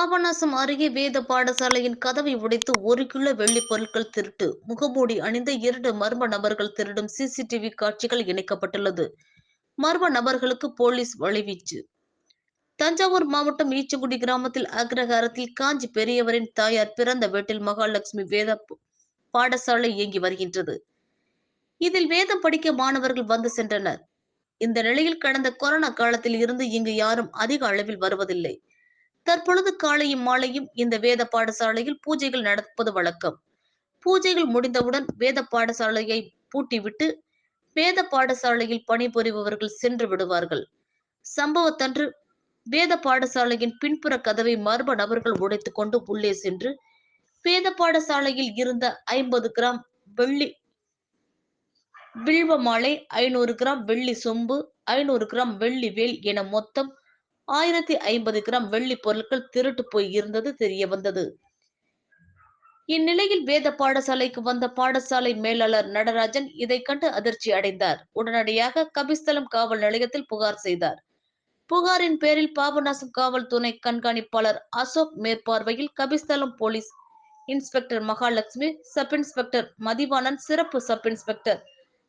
பாபநாசம் அருகே வேத பாடசாலையின் கதவை உடைத்து ஒரு கிலோ வெள்ளி பொருட்கள் திருட்டு. முகமூடி அணிந்த இரண்டு மர்ம நபர்கள் திருடும் சிசிடிவி காட்சிகள் இணைக்கப்பட்டுள்ளது. மர்ம நபர்களுக்கு போலீஸ் வழிவீச்சு. தஞ்சாவூர் மாவட்டம் ஈச்சங்குடி கிராமத்தில் அக்ரஹாரத்தில் காஞ்சி பெரியவரின் தாயார் பிறந்த வீட்டில் மகாலட்சுமி வேத பாடசாலை இயங்கி வருகின்றது. இதில் வேதம் படிக்க மாணவர்கள் வந்து சென்றனர். இந்த நிலையில் கடந்த கொரோனா காலத்தில் இருந்து இங்கு யாரும் அதிக அளவில் வருவதில்லை. தற்பொழுது காலையும் மாலையும் இந்த வேத பாடசாலையில் பூஜைகள் நடப்பது வழக்கம். பூஜைகள் முடிந்தவுடன் வேத பாடசாலையை பூட்டிவிட்டு வேத பாடசாலையில் பணிபுரிபவர்கள் சென்று விடுவார்கள். சம்பவத்தன்று வேத பாடசாலையின் பின்புற கதவை மர்ம நபர்கள் உடைத்துக் கொண்டு உள்ளே சென்று வேத பாடசாலையில் இருந்த ஐம்பது கிராம் வெள்ளி வில்வ மாலை ஐநூறு கிராம் வெள்ளி சொம்பு ஐநூறு கிராம் வெள்ளி வேல் என மொத்தம் ஆயிரத்தி ஐம்பது கிராம் வெள்ளி பொருட்கள் திருட்டு போய் இருந்தது தெரிய வந்தது. இந்நிலையில் வேத பாடசாலைக்கு வந்த பாடசாலை மேலாளர் நடராஜன் இதை கண்டு அதிர்ச்சி அடைந்தார். உடனடியாக கபிஸ்தலம் காவல் நிலையத்தில் புகார் செய்தார். புகாரின் பேரில் பாபநாசம் காவல் துணை கண்காணிப்பாளர் அசோக் மேற்பார்வையில் Kabisthalam police inspector Mahalakshmi sub inspector Mathivanan சிறப்பு சப் இன்ஸ்பெக்டர்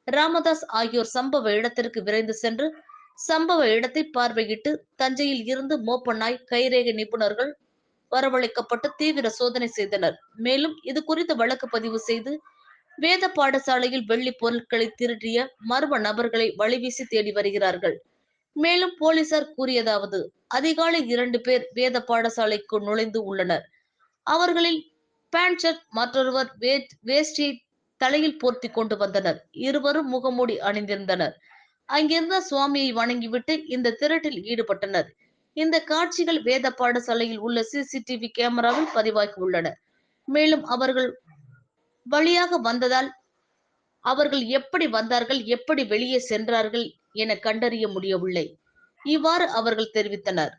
ராமதாஸ் ஆகியோர் சம்பவ இடத்திற்கு விரைந்து சென்று சம்பவ இடத்தை பார்வையிட்டு தஞ்சையில் இருந்து மோப்பண்ணாய் கைரேகை நிபுணர்கள் வரவழைக்கப்பட்டு தீவிர சோதனை செய்தனர். மேலும் இது குறித்து வழக்கு பதிவு செய்து வேத பாடசாலையில் வெள்ளி பொருட்களை திருடிய மர்ம நபர்களை வழிவீசி தேடி வருகிறார்கள். மேலும் போலீசார் கூறியதாவது அதிகாலை இரண்டு பேர் வேத பாடசாலைக்கு நுழைந்து உள்ளனர். அவர்களில் பேண்ட் ஷர்ட் மற்றொருவர் வேஷ்டியை தலையில் போர்த்தி கொண்டு வந்தனர். இருவரும் முகமூடி அணிந்திருந்தனர். அங்கிருந்த சுவாமியை வணங்கிவிட்டு இந்த திருட்டில் ஈடுபட்டனர். இந்த காட்சிகள் வேத பாடசாலையில் உள்ள சிசிடிவி கேமராவில் பதிவாகி உள்ளன. மேலும் அவர்கள் வழியாக வந்ததால் அவர்கள் எப்படி வந்தார்கள் எப்படி வெளியே சென்றார்கள் என கண்டறிய முடியவில்லை. இவ்வாறு அவர்கள் தெரிவித்தனர்.